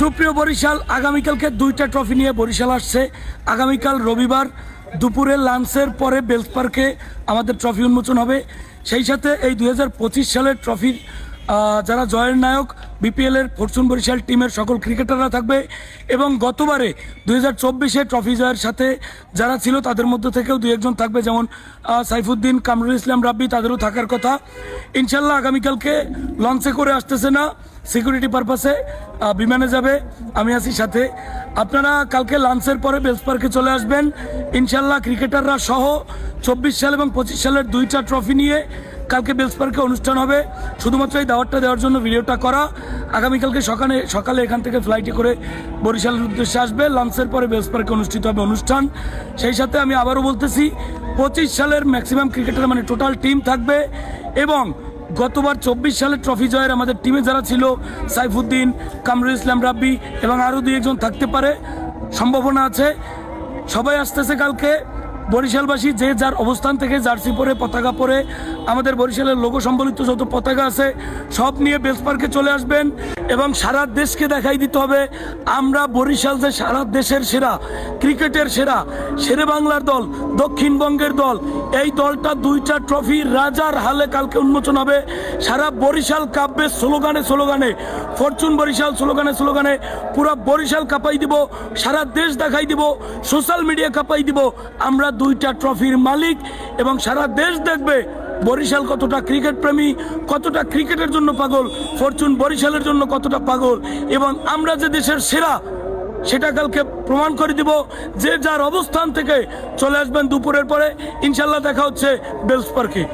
সুপ্রিয় বরিশাল, আগামীকালকে দুইটা ট্রফি নিয়ে বরিশাল আসছে। আগামীকাল রবিবার দুপুরে লাঞ্চের পরে বেলস পার্কে আমাদের ট্রফি উন্মোচন হবে। সেই সাথে এই দুই হাজার পঁচিশ সালের ট্রফির যারা জয়ের নায়ক বিপিএলের ফরচুন বরিশাল টিমের সকল ক্রিকেটাররা থাকবে। এবং গতবারে দুই হাজার চব্বিশে ট্রফি জয়ের সাথে যারা ছিল, তাদের মধ্যে থেকেও দুই একজন থাকবে। যেমন সাইফুদ্দিন, কামরুল ইসলাম, রাব্বি, তাদেরও থাকার কথা। ইনশাল্লাহ আগামীকালকে লঞ্চে করে আসতেছে না সিকিউরিটি পারপাসে বিমানে যাবে। আমি আছি সাথে। আপনারা কালকে লাঞ্চের পরে বেলস পার্কে চলে আসবেন। ইনশাল্লাহ ক্রিকেটাররা সহ চব্বিশ সাল এবং পঁচিশ সালের দুইটা ট্রফি নিয়ে কালকে বেলস পার্কে অনুষ্ঠান হবে। শুধুমাত্র এই দাওয়াতটা দেওয়ার জন্য ভিডিওটা করা। আগামীকালকে সকালে সকালে এখান থেকে ফ্লাইটে করে বরিশালের উদ্দেশ্যে আসবে। লাঞ্চের পরে বেলস পার্কে অনুষ্ঠিত হবে অনুষ্ঠান। সেই সাথে আমি আবারও বলতেছি, পঁচিশ সালের ম্যাক্সিমাম ক্রিকেটার মানে টোটাল টিম থাকবে এবং গতবার চব্বিশ সালের ট্রফি জয়ের আমাদের টিমে যারা ছিল, সাইফুদ্দিন, কামরুল ইসলাম রাব্বি এবং আরও দুই একজন থাকতে পারে। সম্ভাবনা আছে। সবাই আসতেছে কালকে। বরিশালবাসী যে যার অবস্থান থেকে জার্সি পরে, পতাকা পরে আমাদের বরিশালের লোগো সম্বলিত যত পতাকা আছে, সব নিয়ে বেস পার্কে চলে আসবেন এবং সারা দেশকে দেখাই দিতে হবে। আমরা বরিশাল যে সারা দেশের সেরা, ক্রিকেটের সেরা শেরে বাংলার দল, দক্ষিণবঙ্গের দল, এই দলটা দুইটা ট্রফি রাজার হালে কালকে উন্মোচন হবে। সারা বরিশাল কাব্যের স্লোগানে স্লোগানে, ফরচুন বরিশাল স্লোগানে স্লোগানে, পুরো বরিশাল কাঁপাই দিব, সারা দেশ দেখাই দিব, সোশ্যাল মিডিয়া কাঁপাই দিব, আমরা দুইটা ট্রফির মালিক এবং সারা দেশ দেখবে বরিশাল কতটা ক্রিকেট প্রেমী, কতটা ক্রিকেটের জন্য পাগল, ফরচুন বরিশালের জন্য কতটা পাগল এবং আমরা যে দেশের সেরা সেটা কালকে প্রমাণ করে দিব যে যার অবস্থান থেকে চলে আসবেন দুপুরের পরে। ইনশাল্লাহ দেখা হচ্ছে বেলস পার্কে।